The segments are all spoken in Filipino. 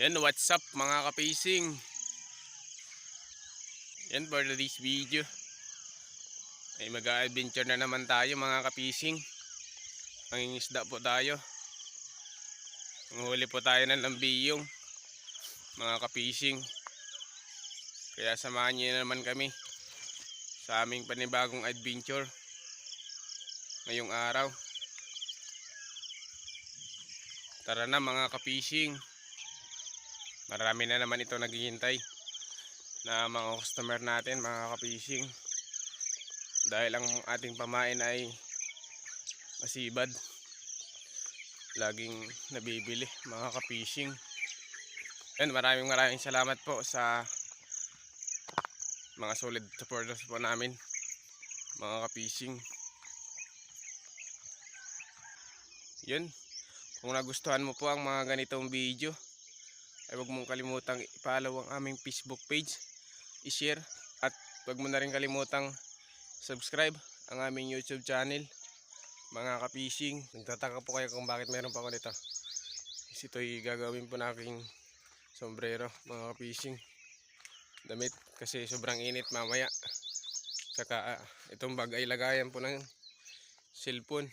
Yan, what's up mga kapacing? Yan for this video. Ay mag-adventure na naman tayo mga kapising. Mangingisda po tayo. Manghuli po tayo ng lambiyong mga kapising. Kaya samahan niyo na naman kami sa aming panibagong adventure ngayong araw. Tara na mga kapising. Marami na naman ito naghihintay na mga customer natin mga kapising. Dahil ang ating pamain ay masibad. Laging nabibili mga kapising. And maraming maraming salamat po sa mga solid supporters po namin mga kapising. Yun. Kung nagustuhan mo po ang mga ganitong video, ay huwag mong kalimutang i-follow ang aming Facebook page, i-share, at huwag mo na rin kalimutang subscribe ang aming YouTube channel, mga kapising. Nagtataka po kayo kung bakit meron pa ako nito. Kasi ito'y gagawin po na aking sombrero, mga kapising. Damit, kasi sobrang init mamaya. Saka ah, itong bag ay lagayan po ng cellphone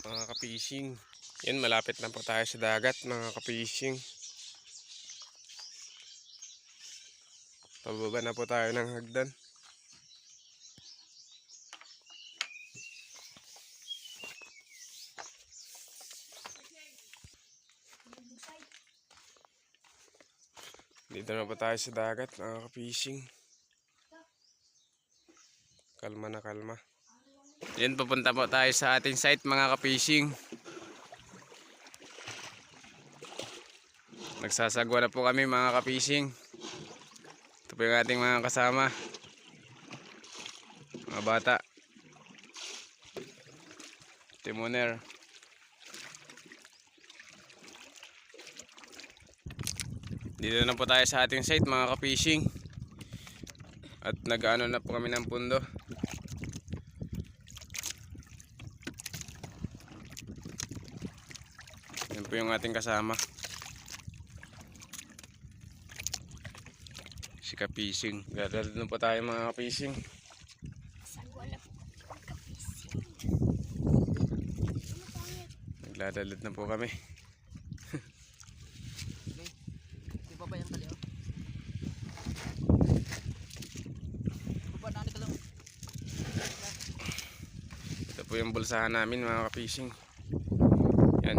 mga kapising. Yan, malapit na po tayo sa dagat, mga kapising. Pababa na po tayo ng hagdan. Dito na po tayo sa dagat, mga kapising. Kalma na kalma. Yan, pupunta po tayo sa ating site mga kapishing. Nagsasagwa na po kami mga kapishing. Ito po yung ating mga kasama. Mga bata. Timoner. Dito na po tayo sa ating site mga kapishing. At nag-ano na po kami ng pundo. Yan po yung ating kasama. Kapising. Gadalad na po tayo mga Kapising. Nagladalad na po kami. Di ba ba na ka lang. Ito po yung bulsahan namin mga Kapising. Yan.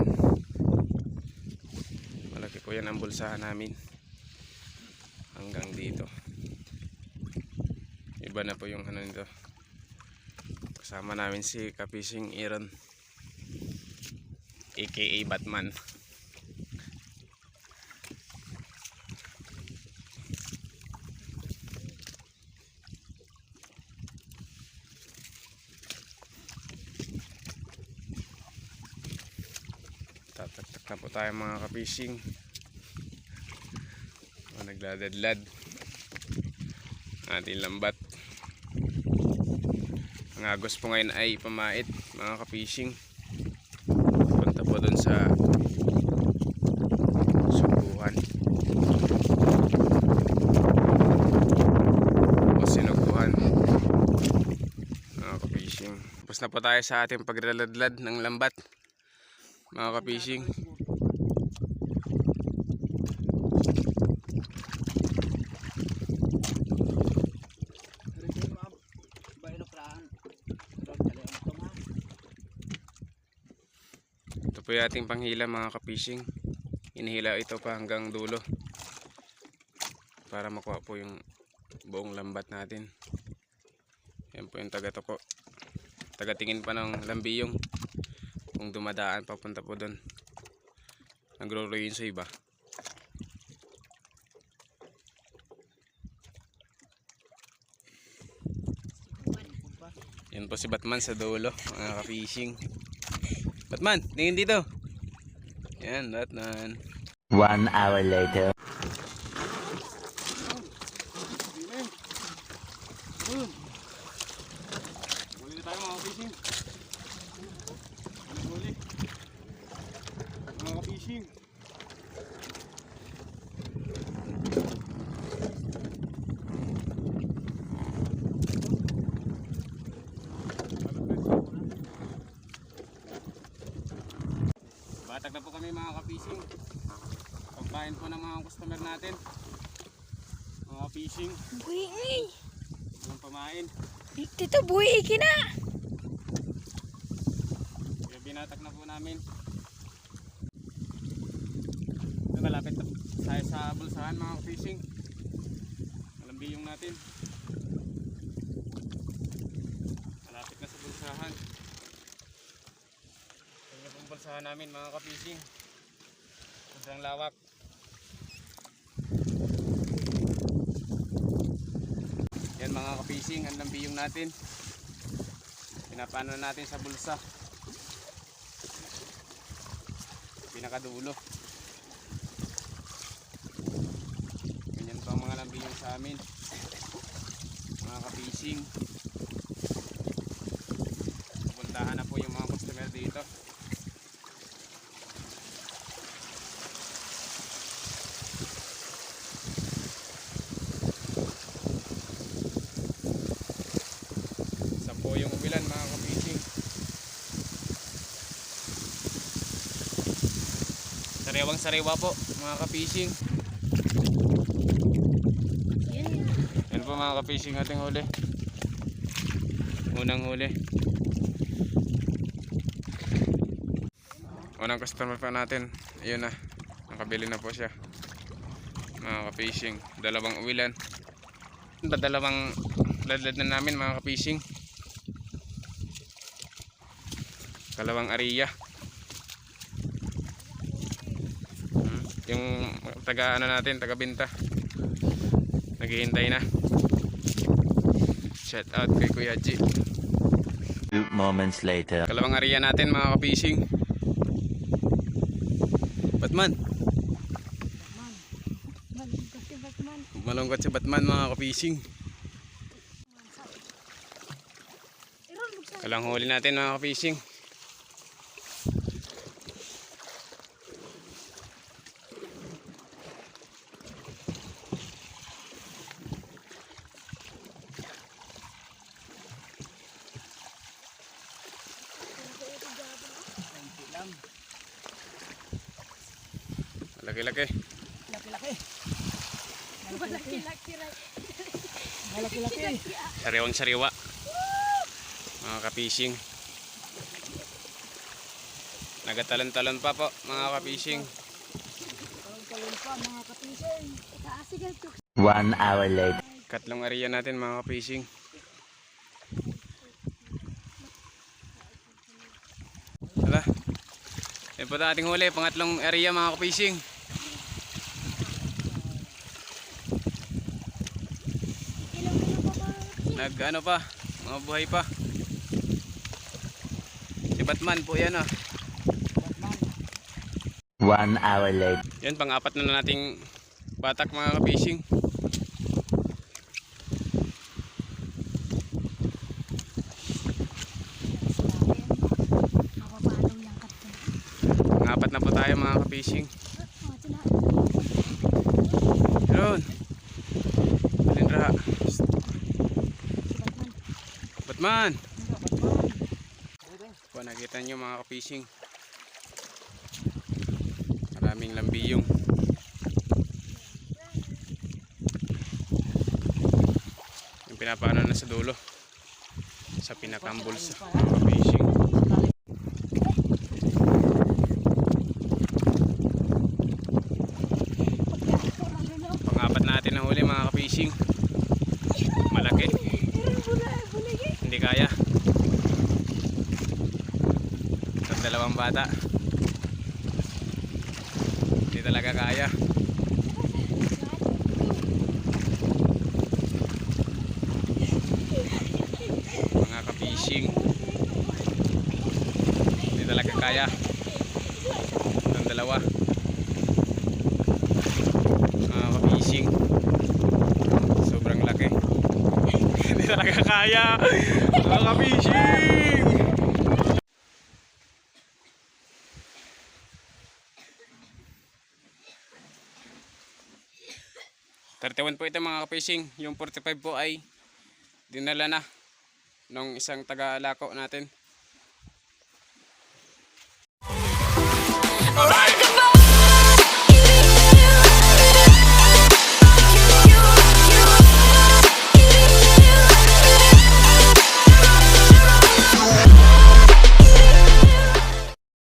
Malaki po yan ang bulsahan namin. Hanggang dito. Iba na po yung ano nito. Kasama namin si Kapising Aaron. AKA Batman. Tataktak na po tayo mga kapising. Mga nagladadlad. Ating lambat. Ang agos po ngayon ay pamait mga kapising. Punta po dun sa subuhan. O sinuguhan. Mga kapising. Tapos na po tayo sa ating paglaladlad ng lambat. Mga kapising. Hindi mo ab. Bayo na kraan. Pero kaliw mo to ma. Ito po yung ating panghila mga kapising. Inihila ito pa hanggang dulo. Para makuha po yung buong lambat natin. Yan po yung taga-toko. Taga-tingin pa ng lambiyong. Kung dumadaan papunta po doon. Nagro yun sa iba. Yan po si Batman sa dulo, mga ka-fishing. Batman, tingin dito. Yan, Batman. One hour later. Huli na tayo mga ka-fishing. Ano huli? Mga ka-fishing. Binatag na po kami mga ka-fishing. Pagpain po ng mga customer natin. Mga fishing, Buhi ay. walang pamain. Dito buhi iki na. Kaya binatag na po namin. Malapit tayo sa bulsahan mga fishing. Alam biyong natin. Malapit na sa bulsahan. Bulsahan namin mga ka-fishing. Sobrang lawak. Yan mga ka-fishing, ang lambiyong natin. Pinapano natin sa bulsa. Pinakadulo. Ganyan pa mga lambiyong sa amin. Mga ka-fishing. Pupuntahan na po yung mga customer dito. Isa po yung uwilan mga ka-fishing. Sariwang sariwa po mga ka-fishing. Yan po mga ka-fishing ating huli. Unang huli. Unang customer pa natin. Ayun na. Nakabili na po siya. Mga ka-fishing. Dalawang uwilan. Dalawang ladlad na namin mga ka-fishing. Kalawang ariya. Yung taga ano natin, taga binta. Naghihintay na. Shout out kay Kuya G. Moments later. Kalawang ariya natin mga ka-fishing. Batman. Malungkot si Batman. Mga buksan. Kalang huli natin mga ka-fishing. Laki-laki. Laki-laki. Malaki-laki. Malaki-laki. Sariwang sariwa. Mga ka-fishing. Nagatalon-talon pa po mga ka-fishing. Talon pa mga to. One hour later. Katlong area natin mga ka-fishing. Wala. Yan po ating huli. Pangatlong area mga ka-fishing. Ilang kilo pa ba? Nag ano pa. Mga buhay pa. Si Batman po yan ah. Batman. One hour later. Yan pang-apat na na nating batak mga ka-fishing. Pang-apat na po tayo mga ka-fishing. Oh, sila. Yun. Alindra. Si Batman. Po, nakita nyo mga ka-fishing. Maraming lambiyong. Yung pinapano na sa dulo. Sa pinakambol sa mga ka-fishing. Pang-apat natin na huli mga ka-fishing. Malaki. Iron bula, bulagi. Hindi kaya. At dalawang bata. Hindi talaga kaya. Mga ka-fishing. Hindi talaga kaya. Ang dalawa. Mga ka-fishing. Sobrang laki. Hindi talaga kaya. Mga ka-fishing. Thirty-one po ito mga ka-fishing. Yung 45 po ay dinala na nung isang taga-alako natin. Alright.